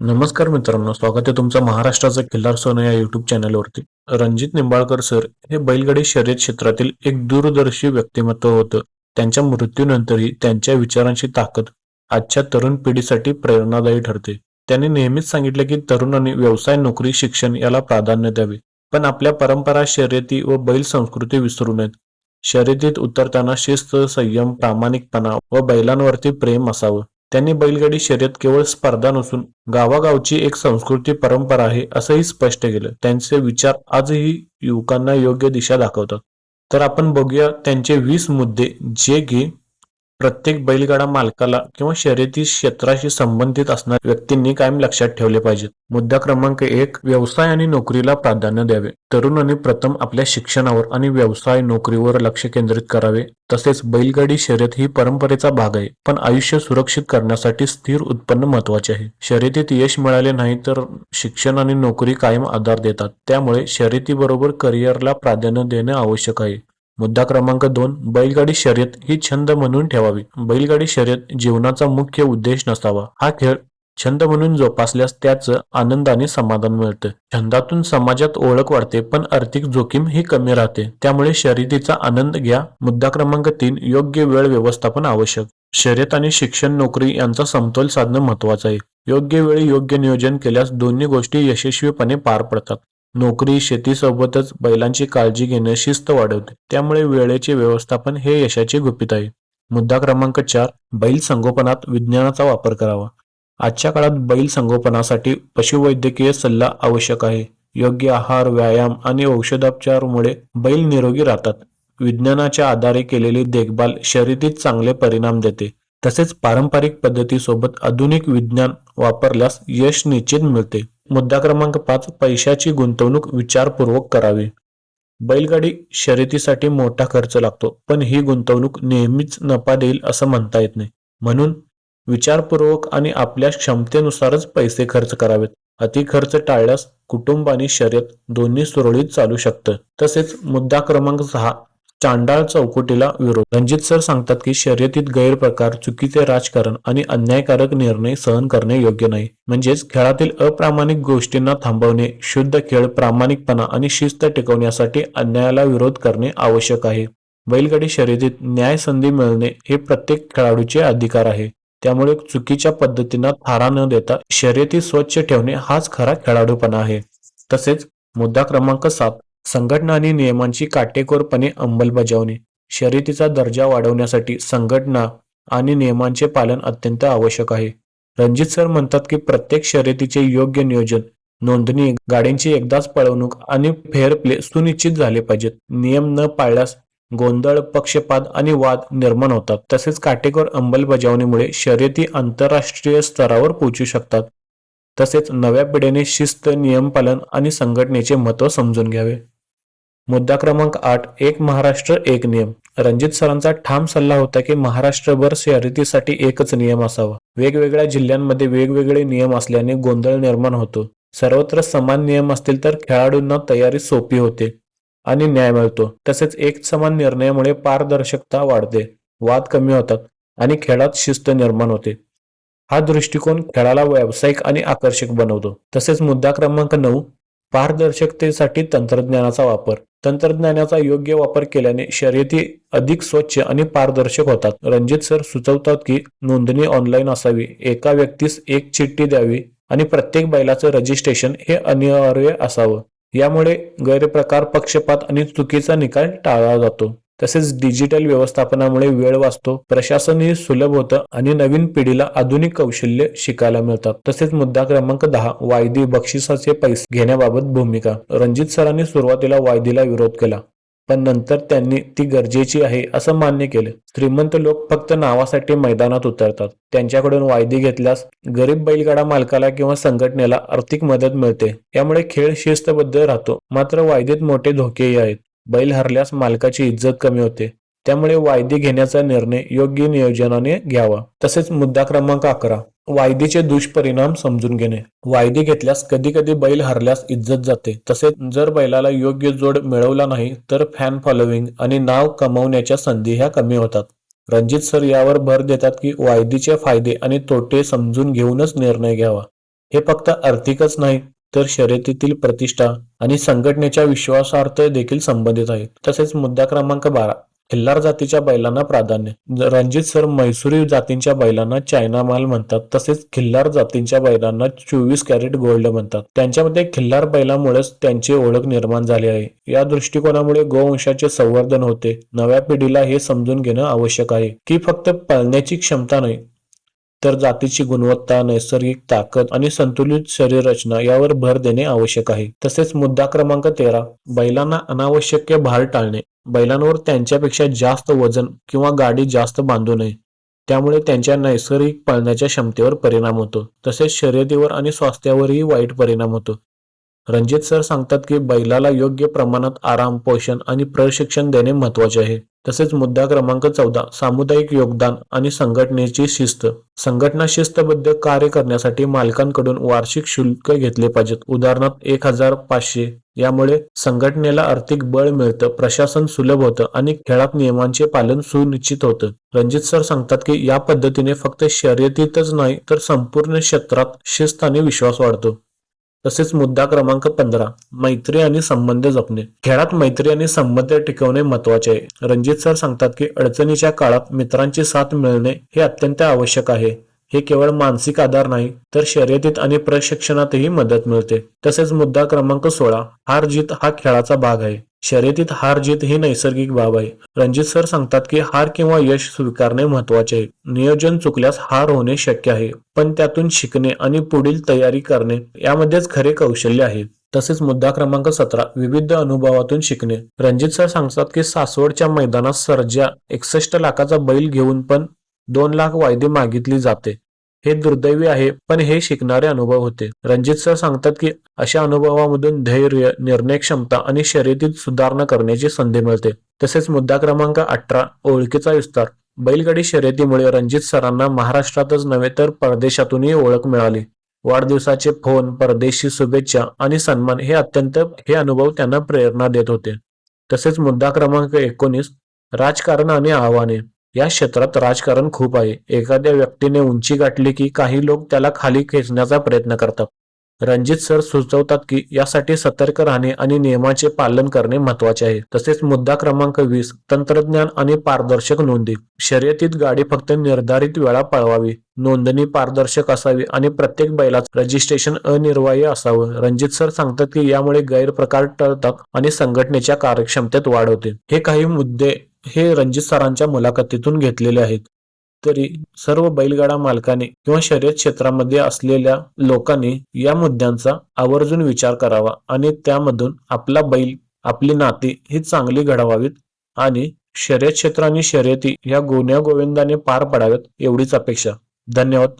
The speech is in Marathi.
नमस्कार मित्रांनो स्वागत आहे तुमचं महाराष्ट्राचा किल्लार सोनं या युट्यूब चॅनलवरती रणजित निंबाळकर सर हे बैलगाडी शर्यत क्षेत्रातील एक दूरदर्शी व्यक्तिमत्व होतं. त्यांच्या मृत्यूनंतरही त्यांच्या विचारांची ताकद आजच्या तरुण पिढीसाठी प्रेरणादायी ठरते. त्यांनी नेहमीच सांगितले की तरुणांनी व्यवसाय नोकरी शिक्षण याला प्राधान्य द्यावे. पण आपल्या परंपरा शर्यती व बैल संस्कृती विसरू नयेत. शर्यतीत उतरताना शिस्त संयम प्रामाणिकपणा व बैलांवरती प्रेम असावं. त्यांनी बैलगाडी शर्यत केवळ स्पर्धा नसून गावागावची एक संस्कृती परंपरा आहे असंही स्पष्ट केलं. त्यांचे विचार आजही युवकांना योग्य दिशा दाखवतात. तर आपण बघूया त्यांचे वीस मुद्दे जे की प्रत्येक बैलगाडा मालकाला किंवा शर्यती क्षेत्राशी संबंधित असणाऱ्या व्यक्तींनी कायम लक्षात ठेवले पाहिजेत. मुद्दा क्रमांक एक व्यवसाय आणि नोकरीला प्राधान्य द्यावे. तरुणांनी प्रथम आपल्या शिक्षणावर आणि व्यवसाय नोकरीवर लक्ष केंद्रित करावे. तसेच बैलगाडी शर्यत ही परंपरेचा भाग आहे पण आयुष्य सुरक्षित करण्यासाठी स्थिर उत्पन्न महत्त्वाचे आहे. शर्यतीत यश मिळाले नाही तर शिक्षण आणि नोकरी कायम आधार देतात. त्यामुळे शर्यतीबरोबर करिअरला प्राधान्य देणे आवश्यक आहे. मुद्दा क्रमांक दोन बैलगाडी शर्यत ही छंद म्हणून ठेवावी. बैलगाडी शर्यत जीवनाचा मुख्य उद्देश नसावा. हा खेळ छंद म्हणून जोपासल्यास त्याचं आनंद आणि समाधान मिळतं. छंदातून समाजात ओळख वाढते पण आर्थिक जोखीम ही कमी राहते. त्यामुळे शर्यतीचा आनंद घ्या. मुद्दा क्रमांक तीन योग्य वेळ व्यवस्थापन आवश्यक. शर्यत आणि शिक्षण नोकरी यांचा समतोल साधणं महत्वाचं आहे. योग्य वेळी योग्य नियोजन केल्यास दोन्ही गोष्टी यशस्वीपणे पार पडतात. नोकरी शेतीसोबतच बैलांची काळजी घेणं शिस्त वाढवते. त्यामुळे वेळेचे व्यवस्थापन हे यशाची गुपित आहे. मुद्दा क्रमांक चार बैल संगोपनात विज्ञानाचा वापर करावा. आजच्या काळात बैल संगोपनासाठी पशुवैद्यकीय सल्ला आवश्यक आहे. योग्य आहार व्यायाम आणि औषधोपचारमुळे बैल निरोगी राहतात. विज्ञानाच्या आधारे केलेली देखभाल शर्यतीत चांगले परिणाम देते. तसेच पारंपरिक पद्धतीसोबत आधुनिक विज्ञान वापरल्यास यश निश्चित मिळते. मुद्दा क्रमांक पाच पैशाची गुंतवणूक विचारपूर्वक करावी. बैलगाडी शर्यतीसाठी मोठा खर्च लागतो पण ही गुंतवणूक नेहमीच नफा देईल असं म्हणता येत नाही. म्हणून विचारपूर्वक आणि आपल्या क्षमतेनुसारच पैसे खर्च करावेत. अति खर्च टाळल्यास कुटुंब आणि शर्यत दोन्ही सुरळीत चालू शकतं. तसेच मुद्दा क्रमांक सहा चांडाळ चौकटीला विरोध. रणजित सर सांगतात की शर्यतीत गैरप्रकार चुकीचे राजकारण आणि अन्यायकारक निर्णय सहन करणे योग्य नाही. म्हणजेच खेळातील अप्रामाणिक गोष्टींना थांबवणे शुद्ध खेळ प्रामाणिकपणा आणि शिस्त टिकवण्यासाठी अन्यायाला विरोध करणे आवश्यक आहे. बैलगाडी शर्यतीत न्याय संधी मिळणे हे प्रत्येक खेळाडूचे अधिकार आहे. त्यामुळे चुकीच्या पद्धतींना थारा न देता शर्यती स्वच्छ ठेवणे हाच खरा खेळाडूपणा आहे. तसेच मुद्दा क्रमांक सात संघटना आणि नियमांची काटेकोरपणे अंमलबजावणी शर्यतीचा दर्जा वाढवण्यासाठी संघटना आणि नियमांचे पालन अत्यंत आवश्यक आहे. रणजित सर म्हणतात की प्रत्येक शर्यतीचे योग्य नियोजन नोंदणी गाड्यांची एकदाच पळवणूक आणि फेअर प्ले सुनिश्चित झाले पाहिजेत. नियम न पाळल्यास गोंधळ पक्षपात आणि वाद निर्माण होतात. तसेच काटेकोर अंमलबजावणीमुळे शर्यती आंतरराष्ट्रीय स्तरावर पोहोचू शकतात. तसेच नव्या पिढीने शिस्त नियम पालन आणि संघटनेचे महत्त्व समजून घ्यावे. मुद्दा क्रमांक आठ एक महाराष्ट्र एक नियम. रणजित सरांचा ठाम सल्ला होता की महाराष्ट्रभर शर्यतीसाठी एकच नियम असावा. वेगवेगळ्या जिल्ह्यांमध्ये वेगवेगळे नियम असल्याने गोंधळ निर्माण होतो. सर्वत्र समान नियम असतील तर खेळाडूंना तयारी सोपी होते आणि न्याय मिळतो. तसेच एक समान निर्णयामुळे पारदर्शकता वाढते वाद कमी होतात आणि खेळात शिस्त निर्माण होते. हा दृष्टिकोन खेळाला व्यावसायिक आणि आकर्षक बनवतो. तसेच मुद्दा क्रमांक नऊ पारदर्शकतेसाठी तंत्रज्ञानाचा वापर. तंत्रज्ञानाचा योग्य वापर केल्याने शर्यती अधिक स्वच्छ आणि पारदर्शक होतात. रणजित सर सुचवतात की नोंदणी ऑनलाईन असावी एका व्यक्तीस एक चिठ्ठी द्यावी आणि प्रत्येक बैलाचं रजिस्ट्रेशन हे अनिवार्य असावं. यामुळे गैरप्रकार पक्षपात आणि चुकीचा निकाल टाळला जातो. तसेच डिजिटल व्यवस्थापनामुळे वेळ वाचतो प्रशासनही सुलभ होतं आणि नवीन पिढीला आधुनिक कौशल्य शिकायला मिळतात तसेच मुद्दा क्रमांक दहा वायदी बक्षिसाचे पैसे घेण्याबाबत भूमिका. रणजित सरांनी सुरुवातीला वायदीला विरोध केला पण नंतर त्यांनी ती गरजेची आहे असं मान्य केलं. श्रीमंत लोक फक्त नावासाठी मैदानात उतरतात. त्यांच्याकडून वायदी घेतल्यास गरीब बैलगाडा मालकाला किंवा संघटनेला आर्थिक मदत मिळते. यामुळे खेळ शिस्तबद्ध राहतो. मात्र वायदीत मोठे धोकेही आहेत. बैल हरल्यास मालकाची इज्जत कमी होते. त्यामुळे वायदी घेण्याचा निर्णय योग्य नियोजनाने घ्यावा. तसेच मुद्दा क्रमांक अकरा. वायदीचे दुष्परिणाम समजून घेणे. वायदी घेतल्यास कधी कधी बैल हरल्यास इज्जत जाते. तसेच जर बैलाला योग्य जोड मिळवला नाही तर फॅन फॉलोविंग आणि नाव कमवण्याच्या संधी ह्या कमी होतात. रणजित सर यावर भर देतात की वायदीचे फायदे आणि तोटे समजून घेऊनच निर्णय घ्यावा. हे फक्त आर्थिकच नाही तर शर्यतीतील प्रतिष्ठा आणि संघटनेच्या विश्वासार्थ देखील संबंधित आहे तसेच मुद्दा क्रमांक बारा खिल्लार जातीच्या बैलांना प्राधान्य. रणजित सर मैसुरी जातींच्या बैलांना चायना माल म्हणतात तसेच खिल्लार जातींच्या बैलांना चोवीस कॅरेट गोल्ड म्हणतात. त्यांच्यामध्ये खिल्लार बैलामुळेच त्यांची ओळख निर्माण झाली आहे. या दृष्टिकोनामुळे गोवंशाचे संवर्धन होते. नव्या पिढीला हे समजून घेणं आवश्यक आहे की फक्त पळण्याची क्षमता नाही तर जातीची गुणवत्ता नैसर्गिक ताकद आणि संतुलित शरीर रचना यावर भर देणे आवश्यक आहे. तसेच मुद्दा क्रमांक तेरा बैलांना अनावश्यक भार टाळणे. बैलांवर त्यांच्यापेक्षा जास्त वजन किंवा गाडी जास्त बांधू नये. त्यामुळे त्यांच्या नैसर्गिक पळण्याच्या क्षमतेवर परिणाम होतो. तसेच शर्यतीवर आणि स्वास्थ्यावरही वाईट परिणाम होतो. रणजित सर सांगतात की बैलाला योग्य प्रमाणात आराम पोषण आणि प्रशिक्षण देणे महत्त्वाचे आहे. तसेच मुद्दा क्रमांक चौदा सामुदायिक योगदान आणि संघटनेची शिस्त. संघटना शिस्तबद्ध कार्य करण्यासाठी मालकांकडून वार्षिक शुल्क घेतले पाहिजेत. उदाहरणार्थ एक हजार पाचशे. यामुळे संघटनेला आर्थिक बळ मिळतं प्रशासन सुलभ होतं आणि खेळात नियमांचे पालन सुनिश्चित होतं. रणजित सर सांगतात की या पद्धतीने फक्त शर्यतीतच नाही तर संपूर्ण क्षेत्रात शिस्त आणि विश्वास वाढतो. तसेच मुद्दा क्रमांक पंधरा मैत्री आणि संबंध जपणे. खेळात मैत्री आणि संबंध टिकवणे महत्त्वाचे आहे. रणजित सर सांगतात की अडचणीच्या काळात मित्रांची साथ मिळणे हे अत्यंत आवश्यक आहे. हे केवळ मानसिक आधार नाही तर शर्यतीत आणि प्रशिक्षणातही मदत मिळते. तसेच मुद्दा क्रमांक सोळा हार जीत हा खेळाचा भाग आहे. शर्यतीत हार जीत ही नैसर्गिक बाब आहे. रणजित सर सांगतात की हार किंवा यश स्वीकारणे महत्त्वाचे आहे. नियोजन चुकल्यास हार होणे शक्य आहे पण त्यातून शिकणे आणि पुढील तयारी करणे यामध्येच खरे कौशल्य आहे. तसेच मुद्दा क्रमांक सतरा विविध अनुभवातून शिकणे. रणजित सर सांगतात की सासवडच्या मैदानात सर्जा एकसष्ट लाखाचा बैल घेऊन पण दोन लाख वायदे मागितली जाते. हे दुर्दैवी आहे पण हे शिकणारे अनुभव होते. रणजित सर सांगतात की अशा अनुभवामधून धैर्य निर्णय क्षमता आणि शर्यतीत सुधारणा करण्याची संधी मिळते. तसेच मुद्दा क्रमांक अठरा ओळखीचा विस्तार. बैलगाडी शर्यतीमुळे रणजित सरांना महाराष्ट्रातच नव्हे तर परदेशातूनही ओळख मिळाली. वाढदिवसाचे फोन परदेशी शुभेच्छा आणि सन्मान हे अत्यंत हे अनुभव त्यांना प्रेरणा देत होते. तसेच मुद्दा क्रमांक एकोणीस राजकारण आणि आव्हाने. या क्षेत्रात राजकारण खूप आहे. एखाद्या व्यक्तीने उंची गाठली की काही लोक त्याला खाली खेचण्याचा प्रयत्न करतात. रणजित सर सुचवतात की यासाठी सतर्क राहणे आणि नियमाचे पालन करणे महत्त्वाचे आहे. तसेच मुद्दा क्रमांक वीस तंत्रज्ञान आणि पारदर्शक नोंदी. शर्यतीत गाडी फक्त निर्धारित वेळा पळवावी नोंदणी पारदर्शक असावी आणि प्रत्येक बैलाचं रजिस्ट्रेशन अनिर्वाह्य असावं. रणजित सर सांगतात की यामुळे गैरप्रकार टळतात आणि संघटनेच्या कार्यक्षमतेत वाढ होते. हे काही मुद्दे हे रणजित सरांच्या मुलाखतीतून घेतलेले आहेत. तरी सर्व बैलगाडा मालकाने किंवा शर्यत क्षेत्रामध्ये असलेल्या लोकांनी या मुद्द्यांचा आवर्जून विचार करावा आणि त्यामधून आपला बैल आपली नाती ही चांगली घडवावीत आणि शर्यत क्षेत्र आणि शर्यती या गुन्ह्या गोविंदाने पार पडाव्यात एवढीच अपेक्षा. धन्यवाद.